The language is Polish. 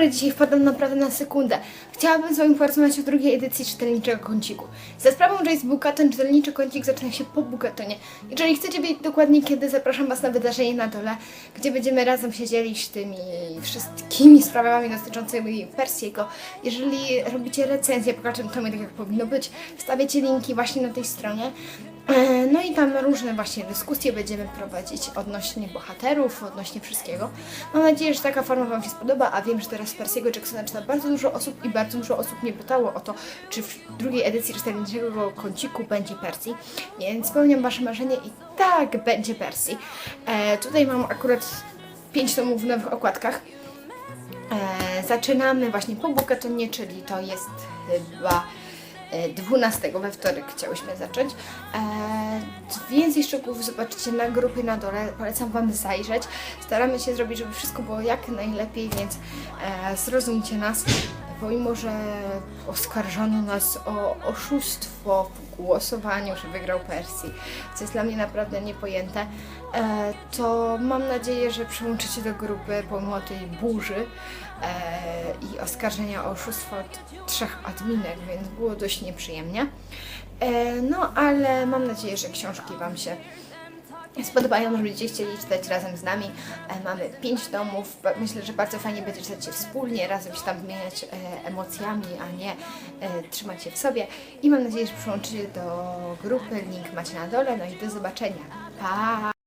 dobry, dzisiaj wpadam naprawdę na sekundę. Chciałabym z Wami porozmawiać o drugiej edycji czytelniczego kąciku. Za sprawą, jest bukaton, czytelniczy kącik zaczyna się po bukatonie. Jeżeli chcecie wiedzieć dokładnie kiedy, zapraszam Was na wydarzenie na dole, gdzie będziemy razem się dzielić tymi wszystkimi sprawami dotyczącymi Persiego. Jeżeli robicie recenzję, po każdym tomie, tak jak powinno być, wstawiacie linki właśnie na tej stronie. E, No i tam różne właśnie dyskusje będziemy prowadzić odnośnie bohaterów, odnośnie wszystkiego. Mam nadzieję, że taka forma Wam się spodoba, a wiem, że teraz Persiego Jacksona czyta bardzo dużo osób i bardzo dużo osób mnie pytało o to, czy w drugiej edycji czytelniczego kąciku będzie Persji, więc spełniam Wasze marzenie i tak będzie Persji. E, tutaj mam akurat 5 tomów w nowych okładkach. E, zaczynamy właśnie po Bukatonie, czyli to jest chyba 12 we wtorek chciałyśmy zacząć. E, więcej szczegółów zobaczycie na grupie na dole, polecam Wam zajrzeć. Staramy się zrobić, żeby wszystko było jak najlepiej, więc e, zrozumcie nas. Pomimo, że oskarżono nas o oszustwo w głosowaniu, że wygrał Persji, co jest dla mnie naprawdę niepojęte, e, to mam nadzieję, że przyłączycie do grupy pomimo tej burzy e, i oskarżenia o oszustwo od trzech adminek, więc było dość nieprzyjemnie. E, no, ale mam nadzieję, że książki Wam się spodobają, że będziecie chcieli czytać razem z nami. E, mamy pięć domów. Myślę, że bardzo fajnie będzie czytać je wspólnie, razem się tam wymieniać e, emocjami, a nie e, trzymać się w sobie. I mam nadzieję, że przyłączycie do grupy. Link macie na dole. No i do zobaczenia. Pa!